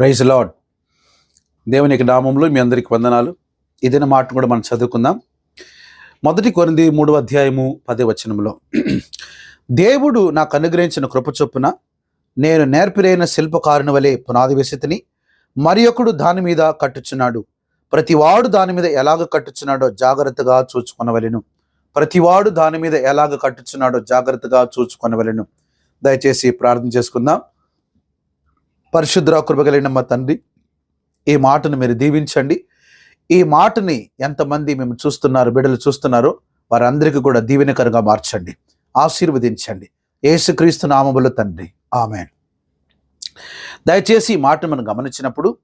Praise lord దేవునికి నామంలో మీ అందరికి వందనాలు. ఇదైన మాట కూడా మనం చదువుకుందాం. మొదటి కొరింది మూడవ అధ్యాయము పదే వచనంలో దేవుడు నాకు అనుగ్రహించిన కృప చొప్పున నేను నేర్పిరైన శిల్పకారుని వలె పునాది వేసితిని మరి ఒకడు దాని మీద కట్టుచున్నాడు. ప్రతివాడు దాని మీద ఎలాగ కట్టుచున్నాడో జాగ్రత్తగా చూచుకొనవలెను. ప్రతివాడు దాని మీద ఎలాగ కట్టుచున్నాడో జాగ్రత్తగా చూచుకొనవలెను. దయచేసి ప్రార్థన చేసుకుందాం. పరిశుద్ర కృప కలిగిన మా తండ్రి ఈ మాటను మీరు దీవించండి. ఈ మాటని ఎంతమంది మేము చూస్తున్నారు బిడ్డలు చూస్తున్నారో వారందరికీ కూడా దీవెనకరంగా మార్చండి ఆశీర్వదించండి. ఏసుక్రీస్తు నామములు తండ్రి. ఆమె దయచేసి ఈ మాటను మనం గమనించినప్పుడు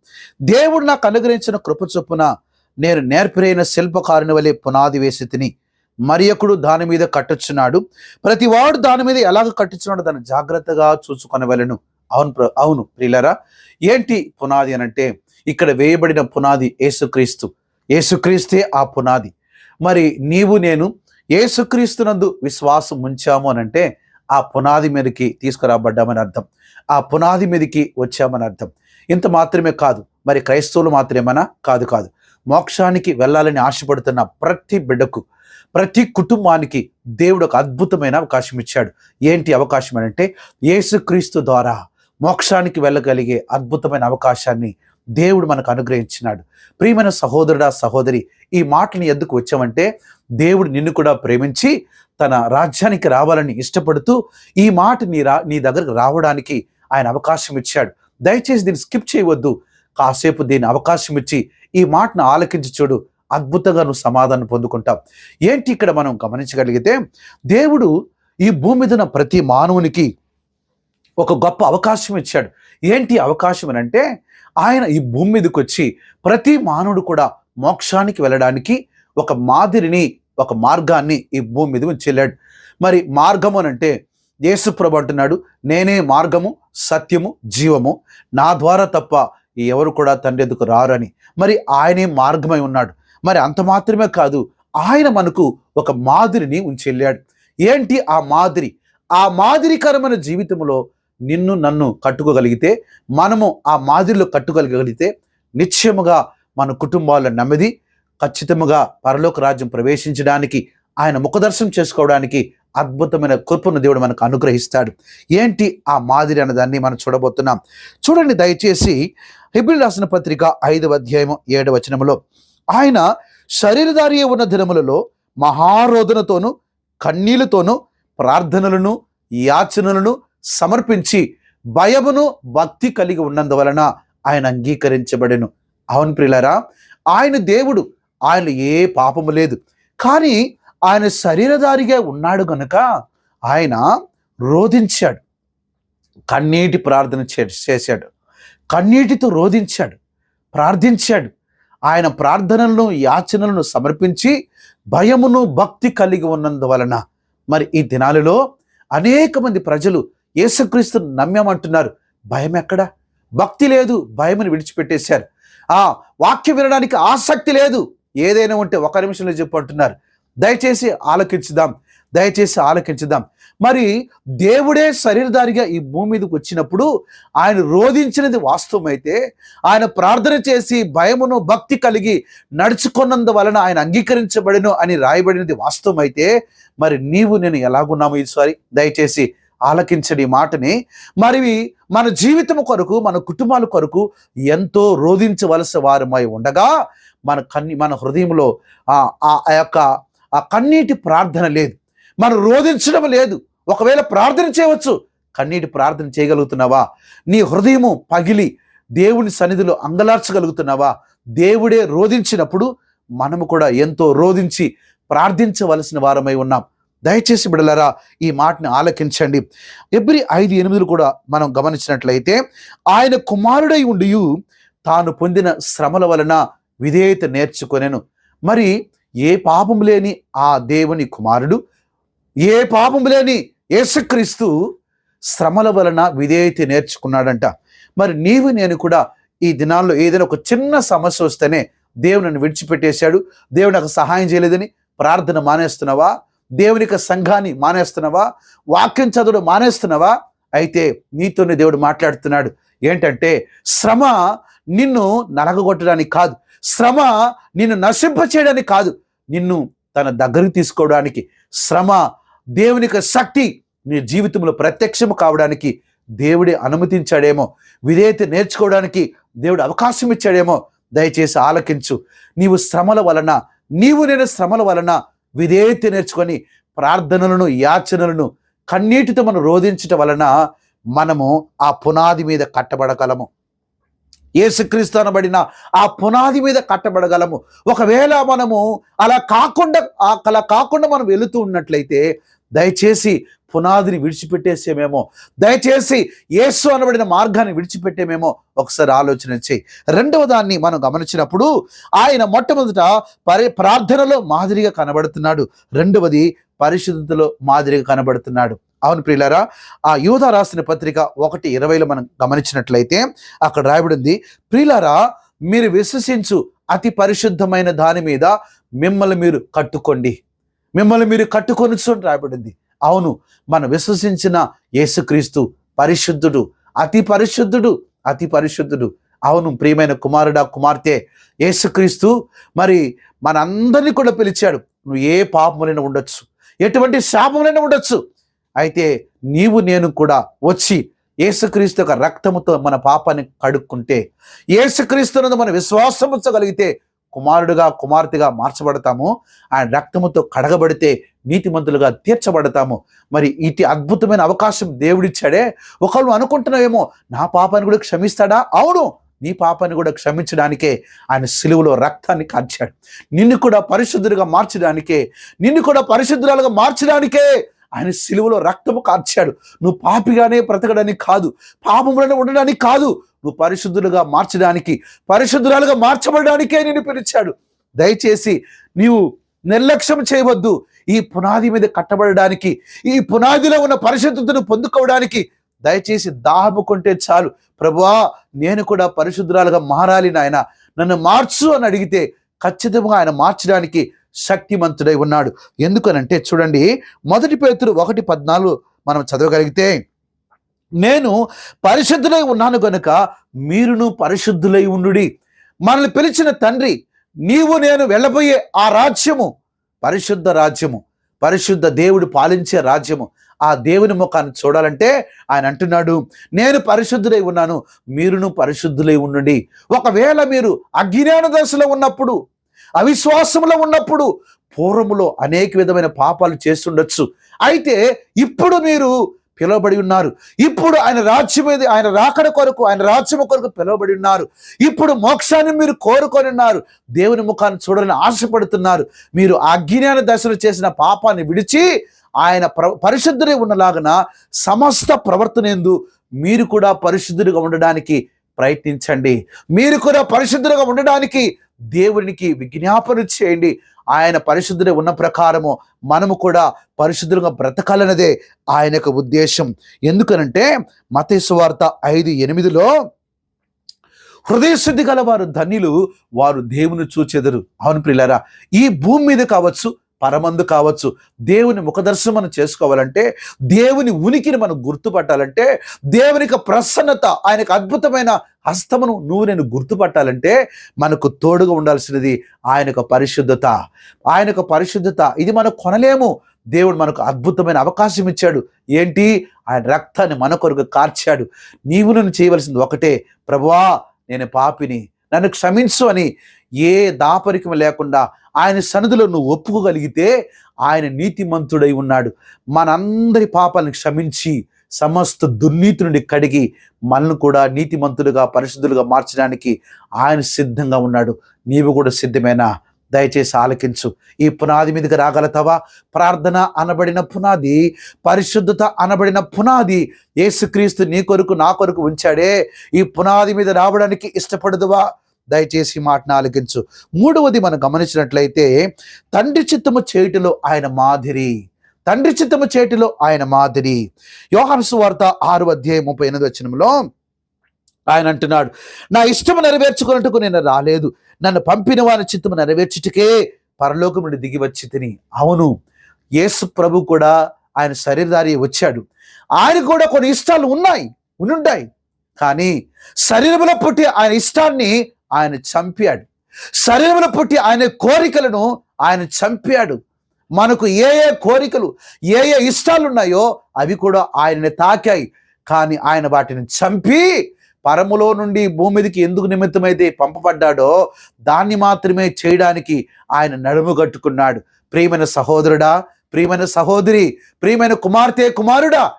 దేవుడు నాకు అనుగ్రహించిన కృప చొప్పున నేను నేర్పిరైన శిల్పకారుని వలె పునాది వేసి తిని మరియకుడు దాని మీద కట్టుచున్నాడు? ప్రతివాడు దాని మీద ఎలాగ కట్టుచున్నాడో దాన్ని జాగ్రత్తగా చూసుకొనవలెను. అవును ప్ర- అవును ప్రియులరా. ఏంటి పునాది అని అంటే ఇక్కడ వేయబడిన పునాది ఏసుక్రీస్తు ఏసుక్రీస్తే ఆ పునాది. మరి నీవు నేను ఏసుక్రీస్తునందు విశ్వాసం ఉంచాము అని అంటే ఆ పునాది మీదకి తీసుకురాబడ్డామని అర్థం. ఆ పునాది మీదకి వచ్చామని అర్థం. ఇంత మాత్రమే కాదు మరి క్రైస్తవులు మాత్రమేమనా కాదు కాదు. మోక్షానికి వెళ్ళాలని ఆశపడుతున్న ప్రతి బిడ్డకు ప్రతి కుటుంబానికి దేవుడు ఒక అద్భుతమైన అవకాశం ఇచ్చాడు. ఏంటి అవకాశం అని అంటే యేసుక్రీస్తు ద్వారా మోక్షానికి వెళ్ళగలిగే అద్భుతమైన అవకాశాన్ని దేవుడు మనకు అనుగ్రహించినాడు. ప్రియమైన సహోదరుడా సహోదరి ఈ మాటని ఎందుకు వచ్చామంటే దేవుడు నిన్ను కూడా ప్రేమించి తన రాజ్యానికి రావాలని ఇష్టపడుతూ ఈ మాట నీ రా నీ దగ్గరకు రావడానికి ఆయన అవకాశం ఇచ్చాడు. దయచేసి దీన్ని స్కిప్ చేయవద్దు. కాసేపు దీని అవకాశం ఇచ్చి ఈ మాటను ఆలకించి చూడు. అద్భుతంగా నువ్వు సమాధానం పొందుకుంటావు. ఏంటి ఇక్కడ మనం గమనించగలిగితే దేవుడు ఈ భూమి మీద ప్రతి మానవునికి ఒక గొప్ప అవకాశం ఇచ్చాడు. ఏంటి అవకాశం అని అంటే ఆయన ఈ భూమి మీదకి వచ్చి ప్రతి మానవుడు కూడా మోక్షానికి వెళ్ళడానికి ఒక మాదిరిని ఒక మార్గాన్ని ఈ భూమి మీద ఉంచి వెళ్ళాడు. మరి మార్గము అని అంటే యేసుప్రభు అంటున్నాడు నేనే మార్గము సత్యము జీవము. నా ద్వారా తప్ప ఎవరు కూడా తండ్రి ఎందుకు రారని. మరి ఆయనే మార్గమై ఉన్నాడు. మరి అంత మాత్రమే కాదు ఆయన మనకు ఒక మాదిరిని ఉంచెళ్ళాడు ఏంటి ఆ మాదిరి? ఆ మాదిరికరమైన జీవితంలో నిన్ను నన్ను కట్టుకోగలిగితే మనము ఆ మాదిరిలో కట్టుకోగలిగితే నిశ్చయముగా మన కుటుంబాల నెమ్మది ఖచ్చితముగా పరలోక రాజ్యం ప్రవేశించడానికి ఆయన ముఖదర్శనం చేసుకోవడానికి అద్భుతమైన కృపను దేవుడు మనకు అనుగ్రహిస్తాడు. ఏంటి ఆ మాదిరి అన్నదాన్ని మనం చూడబోతున్నాం. చూడండి దయచేసి హిబిల్ రాసిన పత్రిక ఐదవ అధ్యాయము ఏడవ వచనములో ఆయన శరీరధారి ఉన్న దినములలో మహారోధనతోనూ కన్నీళ్ళతోనూ ప్రార్థనలను యాచనలను సమర్పించి భయమును భక్తి కలిగి ఉన్నందువలన ఆయన అంగీకరించబడెను. అవును ప్రిలరా ఆయన దేవుడు ఆయన ఏ పాపము లేదు. కానీ ఆయన శరీరధారిగా ఉన్నాడు గనుక ఆయన రోధించాడు. కన్నీటి ప్రార్థన చే- చేశాడు. కన్నీటితో రోధించాడు ప్రార్థించాడు. ఆయన ప్రార్థనలను యాచనలను సమర్పించి భయమును భక్తి కలిగి ఉన్నందువలన. మరి ఈ దినాలలో అనేక మంది ప్రజలు యేసుక్రీస్తుని నమ్మామంటున్నారు. భయం ఎక్కడ? భక్తి లేదు భయమును విడిచిపెట్టేశారు. ఆ వాక్యం వినడానికి ఆసక్తి లేదు. ఏదైనా ఉంటే ఒక నిమిషంలో చెప్పు అంటున్నారు. దయచేసి ఆలకించుదాం. దయచేసి ఆలకించుదాం. మరి దేవుడే శరీరధారిగా ఈ భూమి మీదకి వచ్చినప్పుడు ఆయన రోధించినది వాస్తవమైతే ఆయన ప్రార్థన చేసి భయమును భక్తి కలిగి నడుచుకున్నందు వలన ఆయన అంగీకరించబడిను అని రాయబడినది వాస్తవమైతే మరి నీవు నేను ఎలాగున్నాము ఈసారి? దయచేసి ఆలకించని మాటని మరి మన జీవితం కొరకు మన కుటుంబాల కొరకు ఎంతో రోధించవలసిన వారమై ఉండగా మన కన్ని మన హృదయంలో ఆ ఆ- ఆ యొక్క ఆ కన్నీటి ప్రార్థన లేదు. మనం రోధించడం లేదు. ఒకవేళ ప్రార్థన చేయవచ్చు. కన్నీటి ప్రార్థన చేయగలుగుతున్నావా? నీ హృదయము పగిలి దేవుని సన్నిధిలో అంగలార్చగలుగుతున్నావా? దేవుడే రోధించినప్పుడు మనము కూడా ఎంతో రోధించి ప్రార్థించవలసిన వారమై ఉన్నాం. దయచేసి బిడలరా ఈ మాటని ఆలకించండి. ఎబ్రి ఐదు ఎనిమిదిలు కూడా మనం గమనించినట్లయితే ఆయన కుమారుడై ఉండి తాను పొందిన శ్రమల వలన విధేయత నేర్చుకొనెను. మరి ఏ పాపం లేని ఆ దేవుని కుమారుడు ఏ పాపం లేని యేసుక్రీస్తు శ్రమల వలన విధేయత నేర్చుకున్నాడంట. మరి నీవు నేను కూడా ఈ దినాల్లో ఏదైనా ఒక చిన్న సమస్య వస్తేనే దేవుడు నన్ను విడిచిపెట్టేశాడు దేవుడు నాకు సహాయం చేయలేదని ప్రార్థన మానేస్తున్నావా? దేవుని సంఘాన్ని మానేస్తున్నావా? వాక్యం చదువుడు మానేస్తున్నావా? అయితే నీతోనే దేవుడు మాట్లాడుతున్నాడు. ఏంటంటే శ్రమ నిన్ను నలగగొట్టడానికి కాదు. శ్రమ నిన్ను నశింప చేయడానికి కాదు. నిన్ను తన దగ్గరికి తీసుకోవడానికి శ్రమ దేవునికి శక్తి నీ జీవితంలో ప్రత్యక్షం కావడానికి దేవుడే అనుమతించాడేమో. విధేయత నేర్చుకోవడానికి దేవుడు అవకాశం ఇచ్చాడేమో. దయచేసి ఆలకించు. నీవు శ్రమల వలన నీవు నేను శ్రమల వలన విధేయత నేర్చుకొని ప్రార్థనలను యాచనలను కన్నీటితో మనం రోధించటం వలన మనము ఆ పునాది మీద కట్టబడగలము. ఏసుక్రీస్తు అనబడిన ఆ పునాది మీద కట్టబడగలము. ఒకవేళ మనము అలా కాకుండా అలా కాకుండా మనం వెళుతూ ఉన్నట్లయితే దయచేసి పునాదిని విడిచిపెట్టేసేమేమో. దయచేసి యేసు అనబడిన మార్గాన్ని విడిచిపెట్టేమేమో. ఒకసారి ఆలోచన చేయి. రెండవ దాన్ని మనం గమనించినప్పుడు ఆయన మొట్టమొదట పరి ప్రార్థనలో మాదిరిగా కనబడుతున్నాడు. రెండవది పరిశుద్ధతలో మాదిరిగా కనబడుతున్నాడు. అవును ప్రియులారా ఆ యూధ రాసిన పత్రిక ఒకటి ఇరవైలో మనం గమనించినట్లయితే అక్కడ రాయబడింది ప్రియులారా మీరు విశ్వసించు అతి పరిశుద్ధమైన దాని మీద మిమ్మల్ని మీరు కట్టుకోండి. మిమ్మల్ని మీరు కట్టుకొని అని రాయబడింది. అవును మనం విశ్వసించిన యేసుక్రీస్తు పరిశుద్ధుడు అతి పరిశుద్ధుడు అతి పరిశుద్ధుడు. అవును ప్రియమైన కుమారుడా కుమార్తె యేసుక్రీస్తు మరి మనందరినీ కూడా పిలిచాడు. నువ్వు ఏ పాపములైనా ఉండొచ్చు ఎటువంటి శాపములైనా ఉండొచ్చు. అయితే నీవు నేను కూడా వచ్చి ఏసుక్రీస్తు యొక్క రక్తముతో మన పాపాన్ని కడుక్కుంటే యేసుక్రీస్తునందు మన విశ్వాసం ఉంచగలిగితే కుమారుడుగా కుమార్తెగా మార్చబడతాము. ఆయన రక్తముతో కడగబడితే నీతిమంతులుగా తీర్చబడతాము. మరి ఇటు అద్భుతమైన అవకాశం దేవుడిచ్చాడే. ఒకళ్ళు అనుకుంటున్నావేమో నా పాపాన్ని కూడా క్షమిస్తాడా? అవును నీ పాపాన్ని కూడా క్షమించడానికే ఆయన సిలువలో రక్తాన్ని కార్చాడు. నిన్ను కూడా పరిశుద్ధులుగా మార్చడానికే నిన్ను కూడా పరిశుద్ధురాలుగా మార్చడానికే ఆయన సిలువలో రక్తము కార్చాడు. నువ్వు పాపిగానే బ్రతకడానికి కాదు పాపములను ఉండడానికి కాదు నువ్వు పరిశుద్ధులుగా మార్చడానికి పరిశుద్ధురాలుగా మార్చబడడానికే నేను పిలిచాడు. దయచేసి నీవు నిర్లక్ష్యం చేయవద్దు. ఈ పునాది మీద కట్టబడడానికి ఈ పునాదిలో ఉన్న పరిశుద్ధతను పొందుకోవడానికి దయచేసి దాహము కొంటే చాలు. ప్రభువా నేను కూడా పరిశుద్ధురాలుగా మారాలి నాయన. నన్ను మార్చు అని అడిగితే ఖచ్చితంగా ఆయన మార్చడానికి శక్తిమంతుడై ఉన్నాడు. ఎందుకనంటే చూడండి మొదటి పేతురు ఒకటి పద్నాలుగు మనం చదవగలిగితే నేను పరిశుద్ధులై ఉన్నాను గనుక మీరును పరిశుద్ధులై ఉండుడి. మనల్ని పిలిచిన తండ్రి నీవు నేను వెళ్ళబోయే ఆ రాజ్యము పరిశుద్ధ రాజ్యము పరిశుద్ధ దేవుడు పాలించే రాజ్యము. ఆ దేవుని ముఖాన్ని చూడాలంటే ఆయన అంటున్నాడు నేను పరిశుద్ధులై ఉన్నాను మీరును పరిశుద్ధులై ఉండండి. ఒకవేళ మీరు అజ్ఞాన దశలో ఉన్నప్పుడు అవిశ్వాసంలో ఉన్నప్పుడు పూర్వములో అనేక విధమైన పాపాలు చేస్తుండొచ్చు. అయితే ఇప్పుడు మీరు పిలువబడి ఉన్నారు. ఇప్పుడు ఆయన రాజ్యం మీద ఆయన రాకడ కొరకు ఆయన రాజ్యం కొరకు పిలువబడి ఉన్నారు. ఇప్పుడు మోక్షాన్ని మీరు కోరుకొని ఉన్నారు. దేవుని ముఖాన్ని చూడాలని ఆశపడుతున్నారు. మీరు అజ్ఞాన దశలు చేసిన పాపాన్ని విడిచి ఆయన ప్ర పరిశుద్ధుడే ఉన్నలాగన సమస్త ప్రవర్తనేందు మీరు కూడా పరిశుద్ధుడిగా ఉండడానికి ప్రయత్నించండి. మీరు కూడా పరిశుద్ధులుగా ఉండడానికి దేవునికి విజ్ఞాపన చేయండి. ఆయన పరిశుద్ధుడే ఉన్న ప్రకారము మనము కూడా పరిశుద్ధులుగా బ్రతకాలన్నదే ఆయన యొక్క ఉద్దేశం. ఎందుకనంటే మతేశ్వార్త ఐదు ఎనిమిదిలో హృదయశుద్ధి గల వారు ధన్యులు వారు దేవుని చూచెదరు. అవును ప్రిలారా ఈ భూమి మీద కావచ్చు పరమందు కావచ్చు. దేవుని ముఖదర్శనం మనం చేసుకోవాలంటే దేవుని ఉనికిని మనం గుర్తుపట్టాలంటే దేవుని యొక్క ప్రసన్నత ఆయనకు అద్భుతమైన హస్తమును నువ్వు నేను గుర్తుపట్టాలంటే మనకు తోడుగా ఉండాల్సినది ఆయన యొక్క పరిశుద్ధత. ఆయన యొక్క పరిశుద్ధత. ఇది మనం కొనలేము. దేవుడు మనకు అద్భుతమైన అవకాశం ఇచ్చాడు. ఏంటి? ఆయన రక్తాన్ని మన కొరకు కార్చాడు. నీవు నన్ను చేయవలసింది ఒకటే. ప్రభువా నేను పాపిని. నన్ను క్షమించు అని ఏ దాపరికం లేకుండా ఆయన సన్నిధిలో నువ్వు ఒప్పుకోగలిగితే ఆయన నీతిమంతుడై ఉన్నాడు. మనందరి పాపాలను క్షమించి సమస్త దుర్నీతి నుండి కడిగి మనల్ని కూడా నీతిమంతులుగా పరిశుద్ధులుగా మార్చడానికి ఆయన సిద్ధంగా ఉన్నాడు. నీవు కూడా సిద్ధమేనా? దయచేసి ఆలకించు. ఈ పునాది మీదకి రాగలతావా ప్రార్థన అనబడిన పునాది పరిశుద్ధత అనబడిన పునాది యేసుక్రీస్తు నీ కొరకు నా కొరకు ఉంచాడే. ఈ పునాది మీద రావడానికి ఇష్టపడదువా? దయచేసి మాటను ఆలకించు మూడవది మనం గమనించినట్లయితే తండ్రి చిత్తము చేయుటలో ఆయన మాదిరి. తండ్రి చిత్తము చేటిలో ఆయన మాదిరి. యోహాను వార్త ఆరు అధ్యాయం ముప్పై ఎనిమిది వచ్చినంలో ఆయన అంటున్నాడు నా ఇష్టము నెరవేర్చుకున్నట్టుకు నేను రాలేదు. నన్ను పంపిన వారి చిత్తము నెరవేర్చుటకే పరలోకం నుండి దిగి వచ్చి తిని. అవును యేసు ప్రభు కూడా ఆయన శరీరధారి వచ్చాడు. ఆయన కూడా కొన్ని ఇష్టాలు ఉన్నాయి ఉనుంటాయి కానీ శరీరంలో పుట్టి ఆయన ఇష్టాన్ని ఆయన చంపాడు. శరీరంలో పుట్టి ఆయన కోరికలను ఆయన చంపాడు. మనకు ఏ ఏ కోరికలు ఏ ఏ ఇష్టాలు ఉన్నాయో అవి కూడా ఆయనని తాకాయి. కానీ ఆయన వాటిని చంపి పరములో నుండి భూమిదికి ఎందుకు నిమిత్తమైతే పంపబడ్డాడో దాన్ని మాత్రమే చేయడానికి ఆయన నడుము కట్టుకున్నాడు. ప్రియమైన సహోదరుడా ప్రియమైన సహోదరి ప్రియమైన కుమార్తె కుమారుడా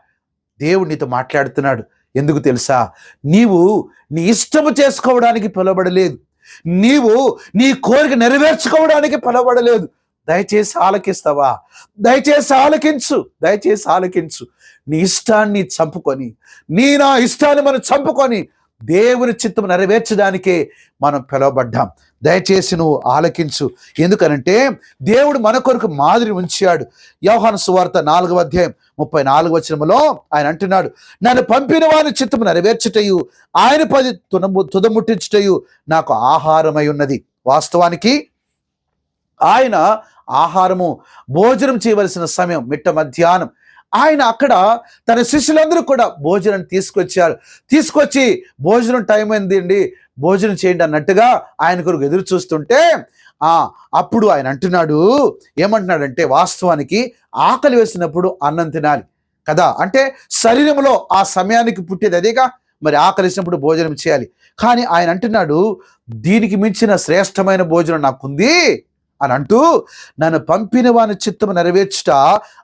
దేవుడు నీతో మాట్లాడుతున్నాడు. ఎందుకు తెలుసా? నీవు నీ ఇష్టము చేసుకోవడానికి పిలవబడలేదు. నీవు నీ కోరిక నెరవేర్చుకోవడానికి పిలవబడలేదు. దయచేసి ఆలకిస్తావా? దయచేసి ఆలకించు. దయచేసి ఆలకించు. నీ ఇష్టాన్ని చంపుకొని నీ నా ఇష్టాన్ని మనం చంపుకొని దేవుని చిత్తం నెరవేర్చడానికే మనం పిలువబడ్డాం. దయచేసి నువ్వు ఆలకించు. ఎందుకనంటే దేవుడు మన కొరకు మాదిరి ఉంచాడు. యోహాను సువార్త నాలుగవ అధ్యాయం ముప్పై నాలుగు వచనములో ఆయన అంటున్నాడు నన్ను పంపిన వారి చిత్తము నెరవేర్చుటయు ఆయన పది తునము తుదముట్టించుటయు నాకు ఆహారమై ఉన్నది. వాస్తవానికి ఆయన ఆహారము భోజనం చేయవలసిన సమయం మిట్ట మధ్యాహ్నం. ఆయన అక్కడ తన శిష్యులందరూ కూడా భోజనం తీసుకొచ్చారు. తీసుకొచ్చి భోజనం టైం అయిందండి. భోజనం చేయండి అన్నట్టుగా ఆయన కొరకు ఎదురు చూస్తుంటే అప్పుడు ఆయన అంటున్నాడు ఏమంటున్నాడంటే వాస్తవానికి ఆకలి వేసినప్పుడు అన్నం తినాలి కదా? అంటే శరీరంలో ఆ సమయానికి పుట్టేది అదేగా? మరి ఆకలిసినప్పుడు భోజనం చేయాలి. కానీ ఆయన అంటున్నాడు దీనికి మించిన శ్రేష్టమైన భోజనం నాకుంది అని అంటూ నన్ను పంపిన వాని చిత్తము నెరవేర్చుట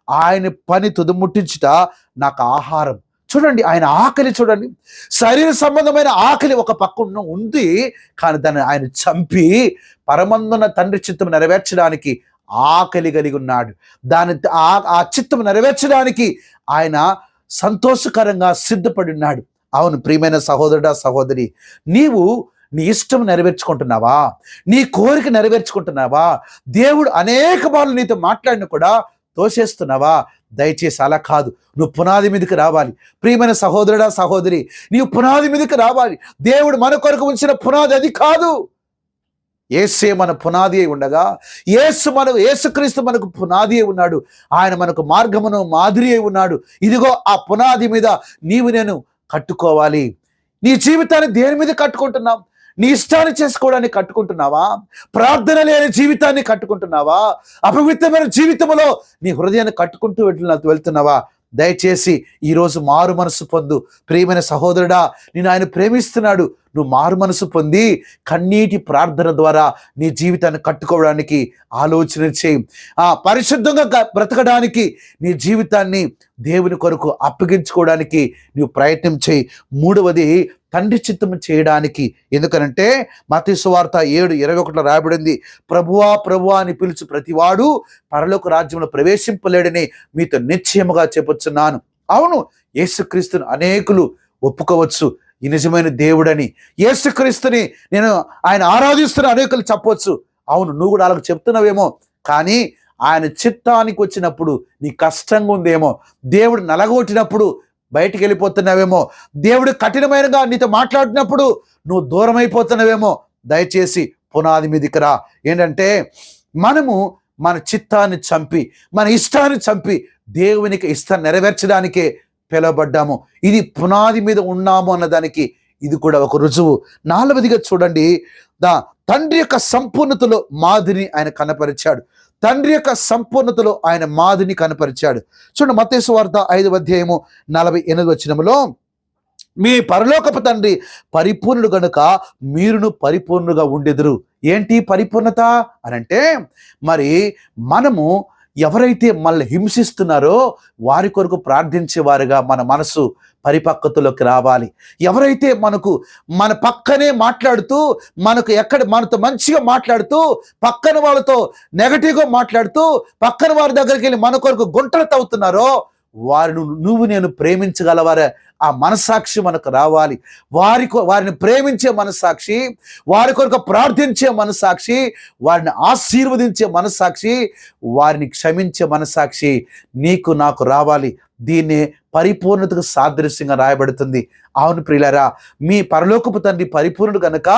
ఆయన పని తుదముట్టించుట నాకు ఆహారం. చూడండి ఆయన ఆకలి చూడండి. శరీర సంబంధమైన ఆకలి ఒక పక్కన ఉంది కానీ దాన్ని ఆయన చంపి పరమందున తండ్రి చిత్తం నెరవేర్చడానికి ఆకలి కలిగి ఉన్నాడు. దాని ఆ ఆ చిత్తం నెరవేర్చడానికి ఆయన సంతోషకరంగా సిద్ధపడి ఉన్నాడు. అవును ప్రియమైన సహోదరుడా సహోదరి నీవు నీ ఇష్టం నెరవేర్చుకుంటున్నావా? నీ కోరిక నెరవేర్చుకుంటున్నావా? దేవుడు అనేక బాలు నీతో మాట్లాడిన కూడా తోసేస్తున్నావా? దయచేసి అలా కాదు. నువ్వు పునాది మీదకి రావాలి. ప్రియమైన సహోదరుడా సహోదరి నీవు పునాది మీదకి రావాలి. దేవుడు మన కొరకు ఉంచిన పునాది అది కాదు. ఏసే మన పునాది అయి ఉండగా ఏసు మన ఏసుక్రీస్తు మనకు పునాది అయి ఉన్నాడు. ఆయన మనకు మార్గమును మాదిరి అయి ఉన్నాడు. ఇదిగో ఆ పునాది మీద నీవు నేను కట్టుకోవాలి. నీ జీవితాన్ని దేని మీద కట్టుకుంటున్నాం నీ ఇష్టాన్ని చేసుకోవడానికి కట్టుకుంటున్నావా? ప్రార్థన లేని జీవితాన్ని కట్టుకుంటున్నావా? అపవిత్రమైన జీవితంలో నీ హృదయాన్ని కట్టుకుంటూ వెళ్తున్నా వెళ్తున్నావా? దయచేసి ఈరోజు మారు మనసు పొందు. ప్రియమైన సహోదరుడా నేను ఆయన ప్రేమిస్తున్నాడు. నువ్వు మారు మనసు పొంది కన్నీటి ప్రార్థన ద్వారా నీ జీవితాన్ని కట్టుకోవడానికి ఆలోచన చేయి. ఆ పరిశుద్ధంగా బ్రతకడానికి నీ జీవితాన్ని దేవుని కొరకు అప్పగించుకోవడానికి నువ్వు ప్రయత్నం చేయి. మూడవది తండ్రి చిత్తం చేయడానికి. ఎందుకనంటే మతీసువార్త ఏడు ఇరవై ఒకటిలో రాబడింది ప్రభువా ప్రభువా అని పిలుచు ప్రతివాడు పరలోక రాజ్యంలో ప్రవేశింపలేడని మీతో నిశ్చయముగా చెప్పొచ్చున్నాను. అవును యేసుక్రీస్తును అనేకులు ఒప్పుకోవచ్చు. ఈ నిజమైన దేవుడని యేసుక్రీస్తుని నేను ఆయన ఆరాధిస్తున్న అనేకులు చెప్పొచ్చు. అవును నువ్వు కూడా వాళ్ళకి చెప్తున్నావేమో కానీ ఆయన చిత్తానికి వచ్చినప్పుడు నీ కష్టంగా ఉందేమో దేవుడు నలగొట్టినప్పుడు బయటికి వెళ్ళిపోతున్నావేమో దేవుడు కఠినమైనగా నీతో మాట్లాడినప్పుడు నువ్వు దూరం అయిపోతున్నావేమో దయచేసి పునాది మీదికి రా. ఏంటంటే మనము మన చిత్తాన్ని చంపి మన ఇష్టాన్ని చంపి దేవునికి ఇష్టాన్ని నెరవేర్చడానికే పిలవబడ్డాము. ఇది పునాది మీద ఉన్నాము అన్నదానికి ఇది కూడా ఒక రుజువు. నాలుగవదిగా చూడండి దా తండ్రి యొక్క సంపూర్ణతలో మాదిరిని ఆయన కనపరిచాడు. తండ్రి యొక్క సంపూర్ణతలో ఆయన మాధుని కనపరిచాడు. చూడండి మత్తేసు వార్త ఐదు అధ్యాయము నలభై ఎనిమిది వచ్చినములో మీ పరలోకపు తండ్రి పరిపూర్ణుడు గనుక మీరును పరిపూర్ణుగా ఉండెదురు. ఏంటి పరిపూర్ణత? అని అంటే మరి మనము ఎవరైతే మనల్ని హింసిస్తున్నారో వారి కొరకు ప్రార్థించేవారుగా మన మనసు పరిపక్వతలోకి రావాలి. ఎవరైతే మనకు మన పక్కనే మాట్లాడుతూ మనకు ఎక్కడ మనతో మంచిగా మాట్లాడుతూ పక్కన వాళ్ళతో నెగటివ్గా మాట్లాడుతూ పక్కన వారి దగ్గరికి వెళ్ళి మన కొరకు గుంటలు తవ్వుతున్నారో వారిని నువ్వు నేను ప్రేమించగలవారే. ఆ మనసాక్షి మనకు రావాలి. వారి కొ- వారిని ప్రేమించే మనసాక్షి వారి కొరకు ప్రార్థించే మనసాక్షి వారిని ఆశీర్వదించే మనసాక్షి వారిని క్షమించే మనసాక్షి నీకు నాకు రావాలి. దీన్ని పరిపూర్ణతకు సాదృశ్యంగా రాయబడుతుంది. అవును ప్రియులరా మీ పరలోకపు తండ్రి పరిపూర్ణుడు గనక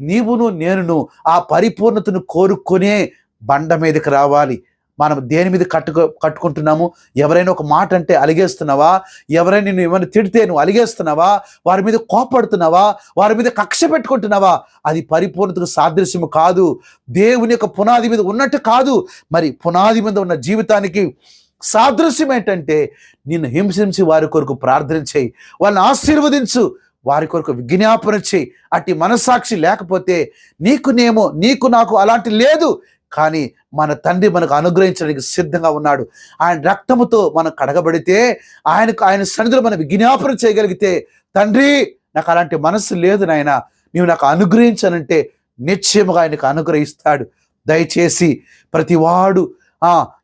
నీవును నేనును ఆ పరిపూర్ణతను కోరుకునే బండ మీదకి రావాలి. మనం దేని మీద కట్టుకో కట్టుకుంటున్నాము? ఎవరైనా ఒక మాట అంటే అలిగేస్తున్నావా? ఎవరైనా నేను ఏమైనా తిడితే నువ్వు అలిగేస్తున్నావా? వారి మీద కోపడుతున్నావా? వారి మీద కక్ష పెట్టుకుంటున్నావా? అది పరిపూర్ణతకు సాదృశ్యము కాదు. దేవుని యొక్క పునాది మీద ఉన్నట్టు కాదు. మరి పునాది మీద ఉన్న జీవితానికి సాదృశ్యం ఏంటంటే నిన్ను హింసించి వారి కొరకు ప్రార్థన చేయి వాళ్ళని ఆశీర్వదించు వారి కొరకు విజ్ఞాపన చేయి. అట్టి మనస్సాక్షి లేకపోతే నీకు నేమో నీకు నాకు అలాంటి లేదు. కానీ మన తండ్రి మనకు అనుగ్రహించడానికి సిద్ధంగా ఉన్నాడు. ఆయన రక్తముతో మనం కడగబడితే ఆయనకు ఆయన సన్నిధిలో మనం విజ్ఞాపన చేయగలిగితే తండ్రి నాకు అలాంటి మనసు లేదు నాయన. నీవు నాకు అనుగ్రహించనంటే నిశ్చయముగా ఆయనకు అనుగ్రహిస్తాడు. దయచేసి ప్రతివాడు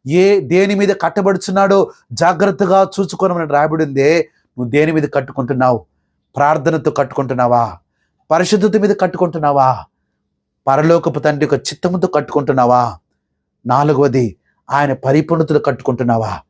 ఏ దేని మీద కట్టబడుచున్నాడో జాగ్రత్తగా చూసుకోనమని రాయబడిందే. నువ్వు దేని మీద కట్టుకుంటున్నావు? ప్రార్థనతో కట్టుకుంటున్నావా? పరిశుద్ధత మీద కట్టుకుంటున్నావా? పరలోకపు తండ్రి యొక్క చిత్తముతో కట్టుకుంటున్నావా? నాలుగవది ఆయన పరిపూర్ణతతో కట్టుకుంటున్నావా?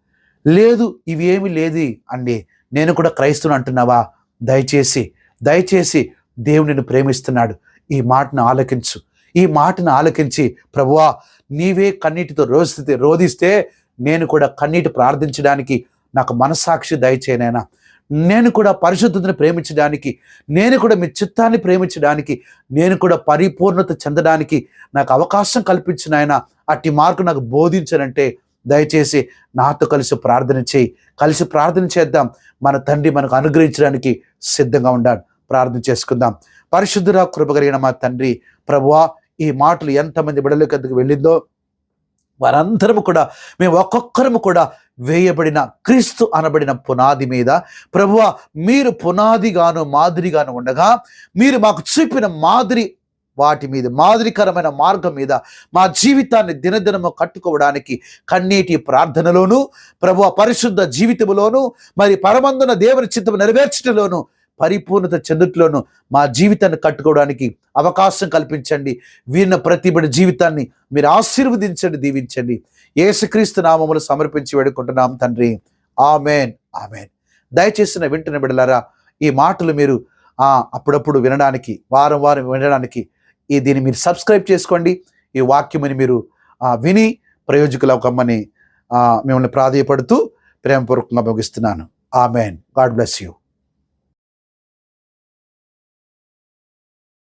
లేదు ఇవేమి లేదు అండి. నేను కూడా క్రైస్తువుని అంటున్నావా? దయచేసి దయచేసి దేవుడు నిన్ను ప్రేమిస్తున్నాడు. ఈ మాటను ఆలకించు. ఈ మాటను ఆలకించి ప్రభువా నీవే కన్నీటితో రోధిస్తే రోధిస్తే నేను కూడా కన్నీటి ప్రార్థించడానికి నాకు మనస్సాక్షి దయచేనైనా నేను కూడా పరిశుద్ధతను ప్రేమించడానికి నేను కూడా మీ చిత్తాన్ని ప్రేమించడానికి నేను కూడా పరిపూర్ణత చెందడానికి నాకు అవకాశం కల్పించిన ఆయన అట్టి మార్కు నాకు బోధించనంటే దయచేసి నాతో కలిసి ప్రార్థన చేయి. కలిసి ప్రార్థన చేద్దాం. మన తండ్రి మనకు అనుగ్రహించడానికి సిద్ధంగా ఉండాలి. ప్రార్థన చేసుకుందాం. పరిశుద్ధుర కృపగలిగిన మా తండ్రి ప్రభువా ఈ మాటలు ఎంతమంది బిడలోకి వెళ్ళిందో వారందరము కూడా మేము ఒక్కొక్కరము కూడా వేయబడిన క్రీస్తు అనబడిన పునాది మీద ప్రభువ మీరు పునాదిగాను మాదిరిగాను ఉండగా మీరు మాకు చూపిన మాదిరి వాటి మీద మాదిరికరమైన మార్గం మీద మా జీవితాన్ని దినదినము కట్టుకోవడానికి కన్నీటి ప్రార్థనలోను ప్రభు పరిశుద్ధ జీవితములోను మరి పరమందున దేవుని చిత్తము నెరవేర్చడంలోను పరిపూర్ణత చెందుట్లోను మా జీవితాన్ని కట్టుకోవడానికి అవకాశం కల్పించండి. వీరిన ప్రతిబడి జీవితాన్ని మీరు ఆశీర్వదించండి దీవించండి. ఏసుక్రీస్తు నామములు సమర్పించి వేడుకుంటున్నాం తండ్రి. Amen amen. దయచేసిన వింటున్న బిడలారా ఈ మాటలు మీరు అప్పుడప్పుడు వినడానికి వారం వారం వినడానికి ఈ దీన్ని మీరు సబ్స్క్రైబ్ చేసుకోండి. ఈ వాక్యముని మీరు విని ప్రయోజకులు కమ్మని మిమ్మల్ని ప్రాధాయపడుతూ ప్రేమపూర్వకంగా ముగిస్తున్నాను. ఆమెన్. God bless you.